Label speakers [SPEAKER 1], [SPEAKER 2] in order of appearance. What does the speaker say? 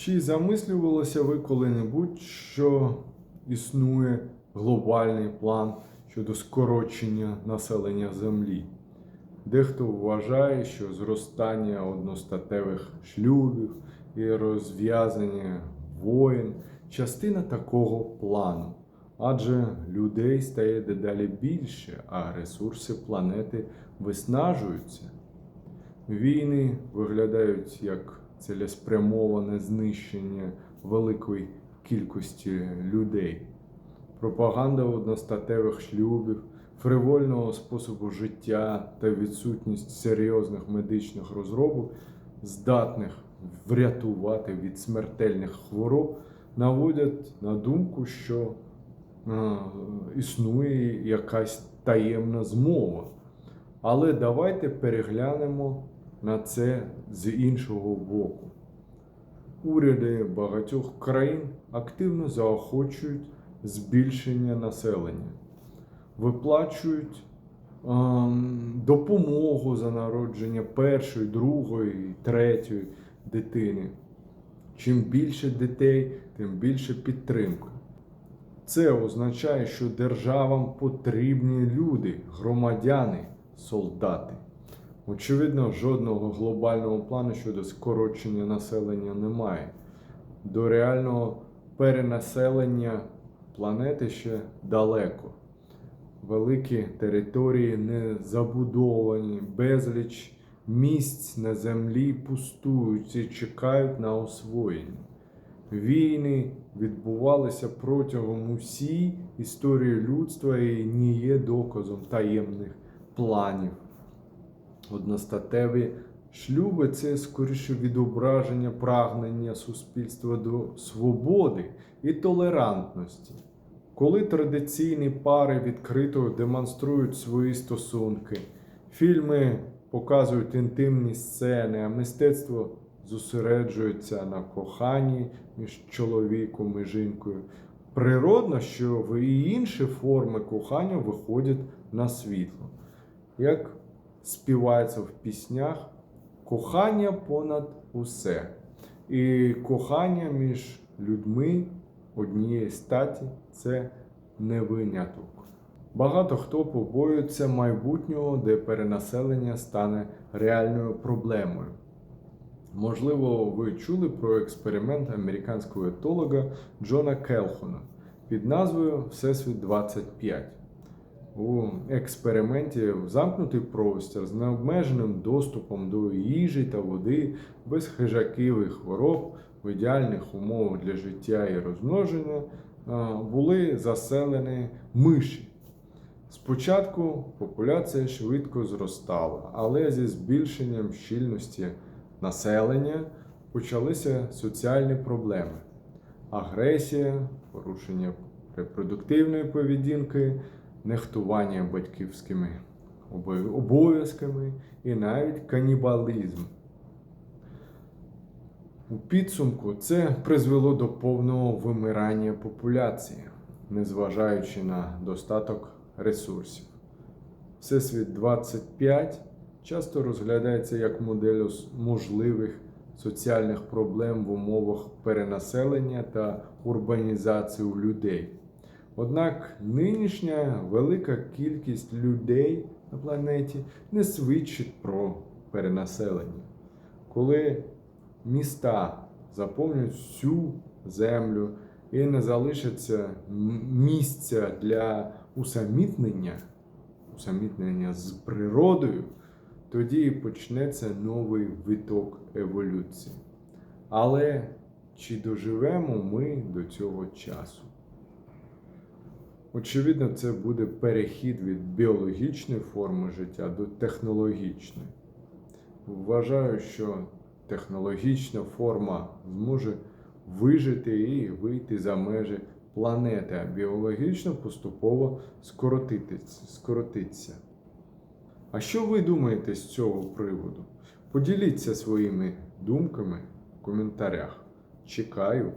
[SPEAKER 1] Чи замислювалися ви коли-небудь, що існує глобальний план щодо скорочення населення Землі? Дехто вважає, що зростання одностатевих шлюбів і розв'язання воєн частина такого плану, адже людей стає дедалі більше, а ресурси планети виснажуються. Війни виглядають як цілеспрямоване знищення великої кількості людей. Пропаганда одностатевих шлюбів, фривольного способу життя та відсутність серйозних медичних розробок, здатних врятувати від смертельних хвороб, наводять на думку, що е, існує якась таємна змова. Але давайте переглянемо на це з іншого боку. Уряди багатьох країн активно заохочують збільшення населення, виплачують ем, допомогу за народження першої, другої, третьої дитини. Чим більше дітей, тим більше підтримки. Це означає, що державам потрібні люди, громадяни, солдати. Очевидно, жодного глобального плану щодо скорочення населення немає. До реального перенаселення планети ще далеко. Великі території не забудовані, безліч місць на землі пустують і чекають на освоєння. Війни відбувалися протягом усієї історії людства і не є доказом таємних планів. Одностатеві шлюби це скоріше відображення прагнення суспільства до свободи і толерантності. Коли традиційні пари відкрито демонструють свої стосунки, фільми показують інтимні сцени, а мистецтво зосереджується на коханні між чоловіком і жінкою. Природно, що в і інші форми кохання виходять на світло. Як співається в піснях, кохання понад усе. І кохання між людьми однієї статі це не виняток. Багато хто побоюється майбутнього, де перенаселення стане реальною проблемою. Можливо, ви чули про експеримент американського етолога Джона Келхона під назвою Всесвіт 25. У експерименті в замкнутий простір з необмеженим доступом до їжі та води, без хижаків і хвороб, в ідеальних умовах для життя і розмноження були заселені миші. Спочатку популяція швидко зростала, але зі збільшенням щільності населення почалися соціальні проблеми: агресія, порушення репродуктивної поведінки, нехтування батьківськими обов'язками і навіть канібалізм. У підсумку це призвело до повного вимирання популяції, незважаючи на достаток ресурсів. Всесвіт 25 часто розглядається як модель можливих соціальних проблем в умовах перенаселення та урбанізації людей. Однак нинішня велика кількість людей на планеті не свідчить про перенаселення. Коли міста заповнюють всю землю і не залишиться місця для усамітнення, усамітнення з природою, тоді почнеться новий виток еволюції. Але чи доживемо ми до цього часу? Очевидно, це буде перехід від біологічної форми життя до технологічної. Вважаю, що технологічна форма зможе вижити і вийти за межі планети, а біологічно поступово скоротиться. А що ви думаєте з цього приводу? Поділіться своїми думками в коментарях. Чекаю.